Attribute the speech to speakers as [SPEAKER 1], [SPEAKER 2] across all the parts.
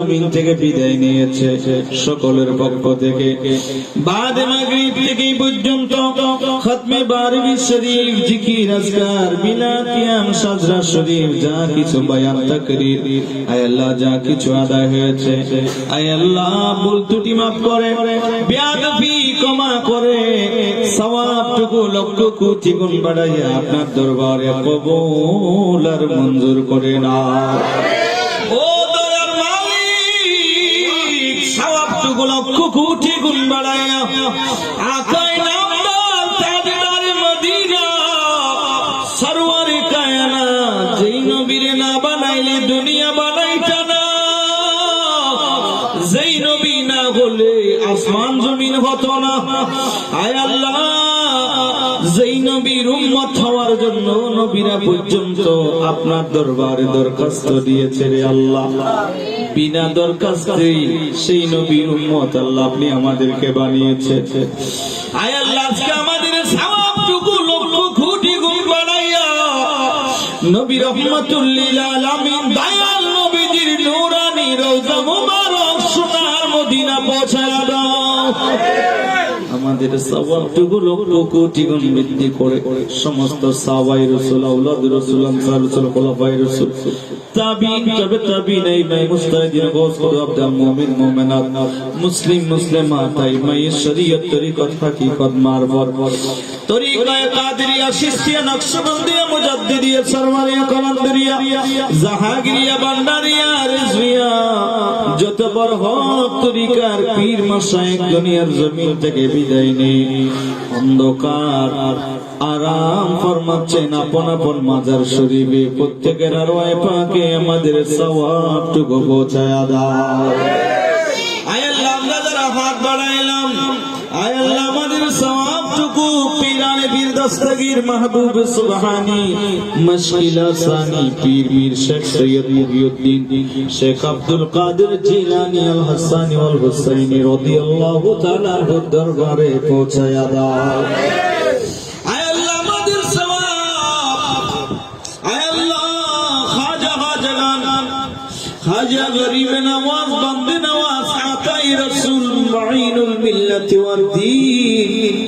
[SPEAKER 1] জমিন থেকে বিদায় নিয়েছে সকলের পক্ষ থেকে। মাগরিব থেকে পর্যন্ত খতমে বারবি শরীফ, জিকির, আজকার বিলাত কিয়াম, সাজরা শরীফ, যা কিছু বয়ান, তাকরীর। আয় আল্লাহ, যা কিছু হয়েছে। আয় আল্লাহ, ভুল ত্রুটি মাফ করে, বেয়াদবি ক্ষমা করে লক্ষ কোটি গুণ বাড়াইয়া আপনার দরবারে কবুল আর মঞ্জুর করে না সওয়াবটুকু লক্ষ কোটি গুণ নবীরে না বানাইলে দুনিয়া বানাইতা না। যেই নবী না আসমান জমিন হতো না। আয় আল্লাহ, যেই নবীর হওয়ার জন্য নবীরা পর্যন্ত আপনার দরবারে দরখাস্ত দিয়েছে রে আল্লাহ। বিনা দরখাস্তেই সেই নবীর উম্মত আল্লাহ আপনি আমাদেরকে বানিয়েছে আয় আল্লাহ, আজকে আমাদের সওয়াবটুকু লক্ষ কোটি গুণ বাড়াইয়া নবী রহমাতুল্লিল আলামিন দয়াল নবীজির নূরানি রওজা মুবারক সোনার মদিনা পৌঁছায়া দাও। আমাদের সওয়াবটুকু লক্ষ কোটি গুণ বৃদ্ধি করে সমস্ত সাহাবাই রাসূল, আওলাদ রাসূল, আনসার রাসূল, খোলাফায়ে রাসূল তাবিঈন তবে তাবিঈন এই মাই মুস্তাহিদিন, গোস, খুদা, আব্দাল, মুমিন, মুমিনাত, মুসলিম, মুসলিমাত এই মাই শরীয়ত, তরিকত, হাকিকত, মারফত। তরিকায়ে কাদেরিয়া চিশতিয়া নকশবন্দিয়া, মুজাদ্দিদিয়া সরওয়ারিয়া কলন্দরিয়া জাহাগিরিয়া বান্ডারিয়া, রিজভিয়া। যত বড় হক তরিকার পীর মাশায়েখ দুনিয়ার জমিন থেকে বিদায় নেই অন্ধকার আরাম ফরমাচ্ছেন আপন আপন মাজার শরীফে। প্রত্যেকের আর পাকে আমাদের সওয়াবটুকু পৌঁছায়া দাও। দস্তগীর মাহবুব সুবহানি, মুশকিলা সানি পীর মীর শেখ সৈয়দ মুহিউদ্দিন শেখ আব্দুল কাদের জিলানী আল হাসানি ওয়াল হুসাইনি রাদিয়াল্লাহু তাআলা দরবারে পৌঁছায়া দাও। খাজা গরিব নওয়াজ, বন্দে নওয়াজ, আতাই রসুল মাইনুল মিল্লাতি ওয়াদ দ্বীন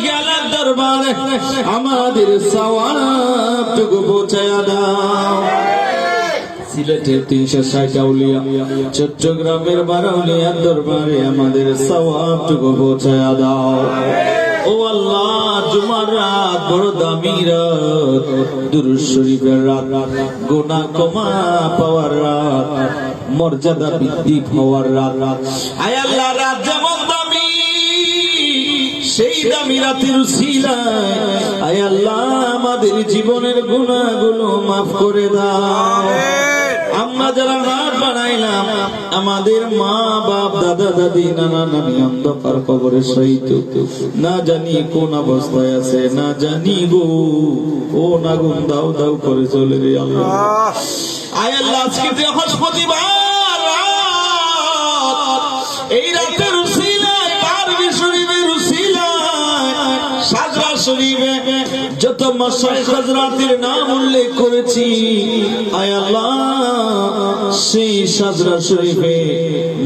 [SPEAKER 1] রহমাতুল্লাহি দরবারে আমাদের সওয়াবটুকু পৌঁছায়া দাও। চট্টগ্রামের বারাউলিয়ার দরবারে আমাদের সওয়াবটুকু পৌঁছায়া দাও। ও আল্লাহ, জুমার রাত বড় দামি রাত, দুরুদ শরীফের রাত গুনাহ ক্ষমা পাওয়ার রাত, মর্যাদা বৃদ্ধি হওয়ার রাত। আয় আল্লাহ সেই দামি রাতের উসিলায় আয় আল্লাহ আমাদের জীবনের গুনাহগুলো মাফ করে দাও। আমরা যারা রাত বানাইলাম আমাদের মা বাপ দাদা দাদি নানা নানি অন্ধকার কবরে সহিত না জানি কোন অবস্থায় আছে না জানি গো। ও না গুন দাও দাও করে চলে রে আল্লাহ। আয় আল্লাহ আজকে বৃহস্পতিবার রাত এই রাতের শরীফে যত মশাই হজরাতের নাম উল্লেখ করেছি, আয় আল্লাহ, সেই সাজরা শরীফে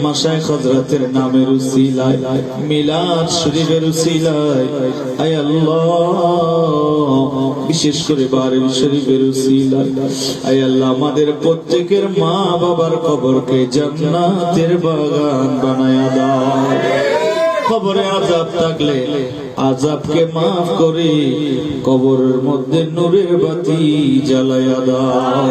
[SPEAKER 1] মশাই হজরাতের নামের উসিলায়, মিলাদ শরীফের উসিলায়, আয় আল্লাহ, বিশেষ করে বারের শরীফের উসিলায়, আয় আল্লাহ, আমাদের প্রত্যেকের মা বাবার কবরকে জান্নাতের বাগান বানায়া দাও। কবরে আজাব থাকলে আজাবকে মাফ করে। কবরের মধ্যে নূরের বাতি জ্বালায়া দাও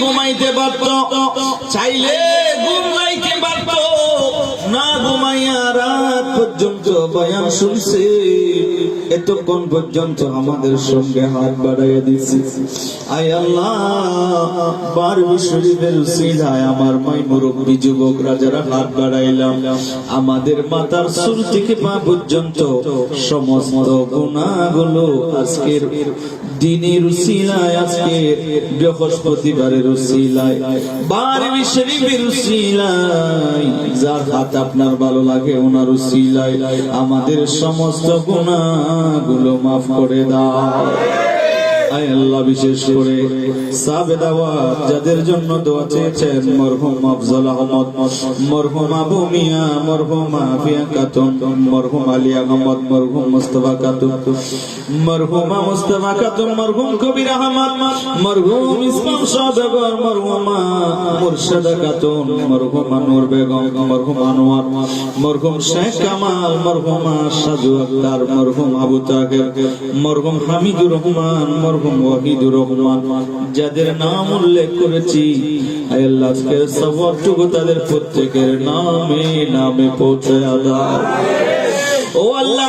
[SPEAKER 1] ঘুমাইতে পারত বয়ান শুনছে, এতক্ষণ পর্যন্ত আমাদের সঙ্গে হাত বাড়াইয়া দিছি। আয় আল্লাহ বারবি শরীফের উসিলায় আমার মাই মুরব্বী যুবকরা যারা হাত বাড়াইলাম। আমাদের মাতার সুর থেকে পা পর্যন্ত সমস্ত গুণাগুলো আজকের দিনের উসিলায় আজকে বৃহস্পতিবারের উসিলায় বারবি শরীফের উসিলায়, যার হাত আপনার ভালো লাগে ওনার উসিলায়, আমাদের সমস্ত গুণাগুলো মাফ করে দাও। আল্লাহ বিশেষ করে। সাবেদ আওয়াজ যাদের জন্য দোয়া চেয়েছেন, মরহুম আফজল আহমদ, মরহুম আবু মিয়া, মরহুম আফিয়া খাতুন মরহুম আলী আহমদ, মরহুম মুস্তফা খাতুন মরহুমা মুস্তফা খাতুন মরহুম কবির আহমদ, মরহুম ইসলাম শাহ মরহুমা মুর্শিদা খাতুন মরহুমা নূর বেগম, মরহুম আনোয়ার, মরহুম শেখ কামাল, মরহুমা সাজু আক্তার, মরহুম আবু তাহের, মরহুম হামিদুর রহমান, মরহুম যাদের নাম উল্লেখ করেছি সবটুকু তাদের প্রত্যেকের নামে নামে পৌঁছে দাও। ও আল্লাহ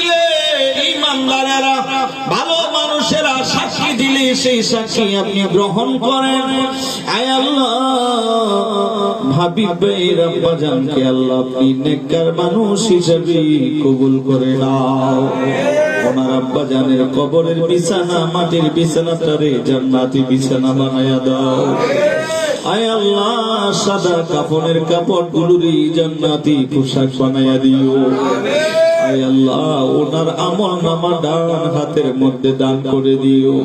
[SPEAKER 1] ইমানদারেরা ভালো মানুষেরা সাক্ষী দিলে সেই সাক্ষী আপনি গ্রহণ করেন। জানের কবরের বিছানা, মাটির বিছানাটারে জান্নাতি বিছানা বানায়া দাও। আয় আল্লাহ, সাদা কাপড়ের কাপড় গুলুরি জান্নাতি পোশাক বানায়া দিও। আল্লাহ ওনার আমল নামা ডান হাতের মধ্যে দান করে দিও।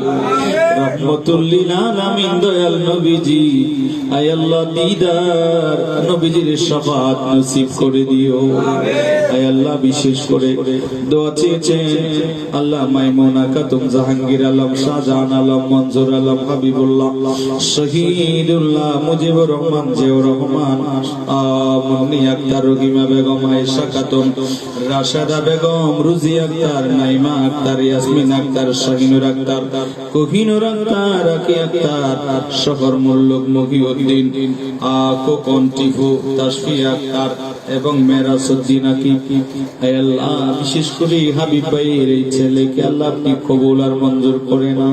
[SPEAKER 1] জাহাঙ্গীর আলম, শাহজাহান আলম আলম, হাবিবুল্লাহ, শহীদুল্লাহ, মুজিবুর রহমান, জিয়াউর রহমান রহিমা বেগম, আয়েশা খাতুন, রাশেদা বেগম, রুজি আক্তার, নাইমা আক্তার, ইয়াসমিন আক্তার, শাহিনুর আক্তার, কোহিনুর এবং বিশেষ করে ছেলেকে আল্লাহ আর মঞ্জুর করে না।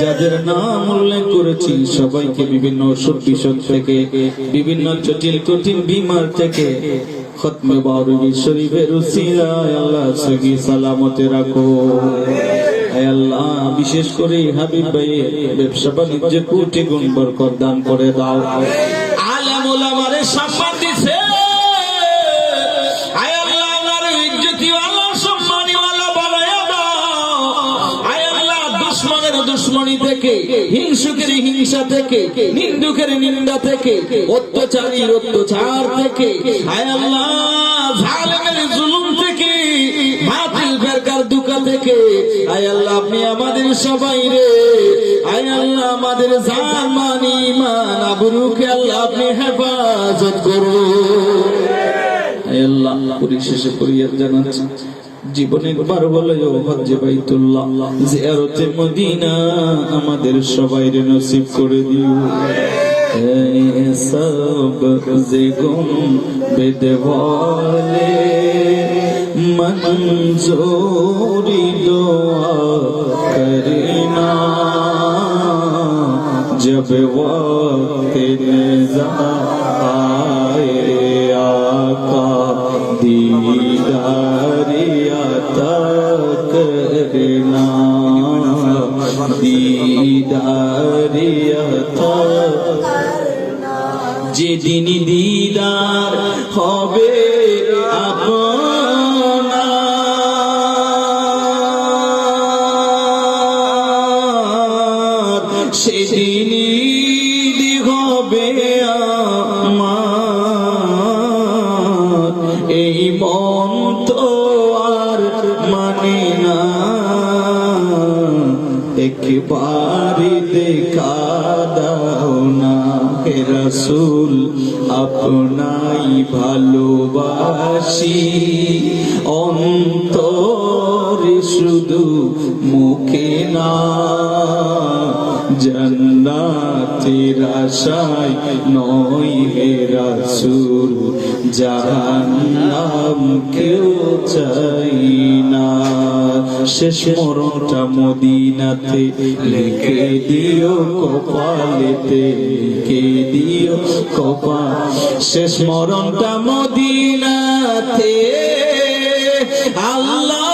[SPEAKER 1] যাদের নাম উল্লেখ করেছি, সবাইকে বিভিন্ন অসুখ বিসুখ থেকে বিভিন্ন জটিল কঠিন বিমার থেকে খতমে বারবি শরীফের আল্লাহ সালামতে রাখো। হে আল্লাহ, বিশেষ করে হাবিব ভাইয়ের ব্যবসা বাণিজ্য কোটি গুণ বরকত দান করে দাও। আলেম আয় আয় থেকে, হিংসুকের নিন্দুকের নিন্দা থেকে অত্যাচারীর অত্যাচার থেকে আয় দুকা থেকে আল্লাহ, আপনি আমাদের সবাই রে। আয় আল্লাহ, আমাদের জান, মান ইমান আবরুকে আল্লাহ আপনি হেফাজত করুন। আয় আল্লাহ, পরিশেষে একবার বলে মদিনা আমাদের সবাই নসিব করে দিও। সব যে গুম বেদওয়ালে মঞ্জুরি দোয়া করনা जब वक्त नज़ा आए आका दीदारिया करना दीदारिया যেদিন দিদার হবে ভালোবাসি। অন্তরে শুধু মুখে না, জন্নাতের আশায় নয় হে রাসূল, জাহান্নাম কেউ চাই না। শেষ মরণটা মদিনাতে লিখে দিও, কপালেতে লিখে দিও, কপাল। শেষ মরণটা মদিনাতে আল্লাহ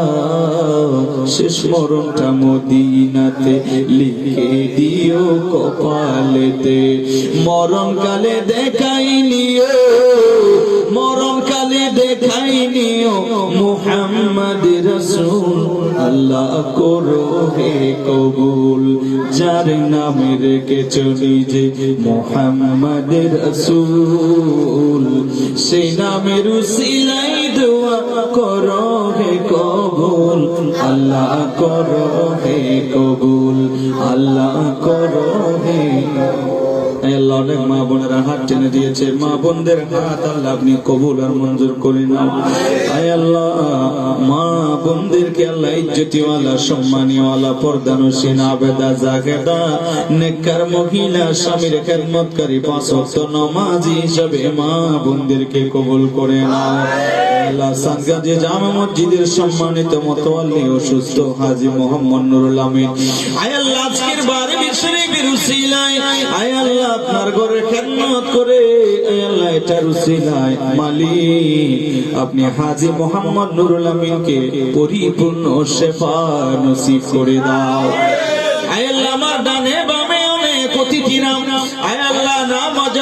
[SPEAKER 1] আল্লাহ। শেষ মরণটা মদিনাতে লিখে দিও কপালেতে। মরণকালে দেখাই নিও আল্লাহ করো হে কবুল, যার নামে রেখেছ নিজে মোহাম্মদ রসুল। সে নামের উসিলাই দোয়া করো হে কবুল, আল্লাহ করো হে কবুল, আল্লাহ করো হে অনেক মা বোনেরা হাত টেনে দিয়েছে। মা বোনদের হাত আল্লাহ আপনি কবুল আর মঞ্জুর করে নাও। আয় আল্লাহ, মা বোনদেরকে আল্লাহ ইজ্জতিওয়ালা, সম্মানীওয়ালা, পর্দানুসীন, আবেদা, জাগেদা, নেককার মহিলা, স্বামীর খেদমতকারী, পাঁচ নমাজি হিসাবে মা বোনদেরকে কবুল করে নাও। আল্লাহ সানগাজে জামা মসজিদের সম্মানিত মোতওয়াল্লি ও সুস্থ হাজী মোহাম্মদ নুরুল আমিন। আয় আল্লাহ, আজকের বারে বিশ্বরীফের উসিলায় আয় আল্লাহ, আপনার ঘরে খেদমত করে। আয় আল্লাহ এটার উসিলায় মালিক, আপনি হাজী মোহাম্মদ নুরুল আমিনকে পরিপূর্ণ শেফা নসিব করে দাও।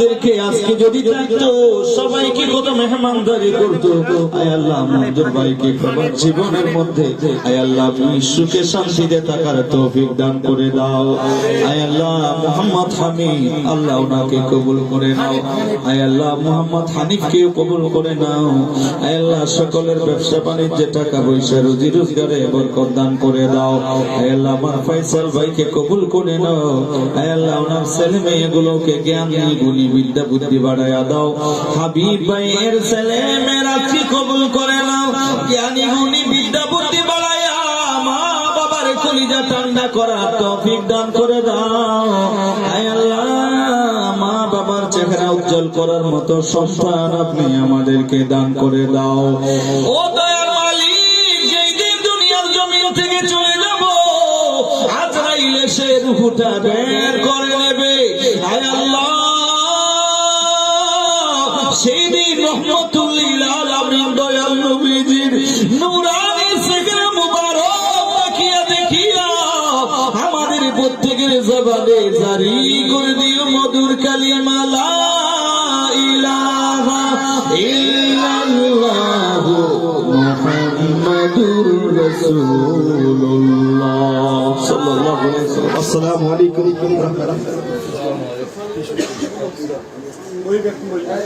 [SPEAKER 1] আলেম ওলামাদেরকে আজকে যদি থাকতো সবাইকে কত মেহমানদারি করতো। আয় আল্লাহ মঞ্জুর ভাইকে প্রবাস জীবনের মধ্যে, আয় আল্লাহ সুখে শান্তিতে থাকার তৌফিক দান করে দাও। আয় আল্লাহ মোহাম্মদ হামিদ, আল্লাহ ওনাকে কবুল করে নাও। আয় আল্লাহ মোহাম্মদ হানিফকেও কবুল করে নাও। আয় আল্লাহ সকলের ব্যবসা বাণিজ্যে টাকা পয়সা, রুজি রোজগারে বরকত দান করে দাও। আয় আল্লাহ আমার ফয়সাল ভাইকে কবুল করে নাও। আয় আল্লাহ ওনার ছেলে মেয়েগুলোকে জ্ঞান, গুণী বিদ্যা বুদ্ধি বাড়াইয়া দাও। হাবিব ভাইয়ের ছেলে কবুল করে নাও? জ্ঞানী গুণী বিদ্যা বুদ্ধি বাড়াইয়া মা বাবার কলিজা ঠান্ডা তৌফিক দান করে দাও। চেহারা উজ্জ্বল করার মতো সন্তান আপনি আমাদেরকে দান করে দাও। ও দয়ার মালিক, যেই দিন দুনিয়ার জমিন থেকে চলে যাব, আজরাইল এসে রুহুটা বের রহমতুল্লিল আলামিন দয়াল নবীজির নূরানি সেগরে মুবারক তাকিয়া দেখিয়া আমাদের প্রত্যেকের জবানে জারি করে দিও মধুর কালিমা লা ইলাহা ইল্লাল্লাহ মুহাম্মাদুর রাসূলুল্লাহ। সাল্লাল্লাহু আলাইহি ওয়াসাল্লাম আসসালামু আলাইকুম ওয়া রাহমাতুল্লাহ।
[SPEAKER 2] ওই ব্যক্তি বলছে।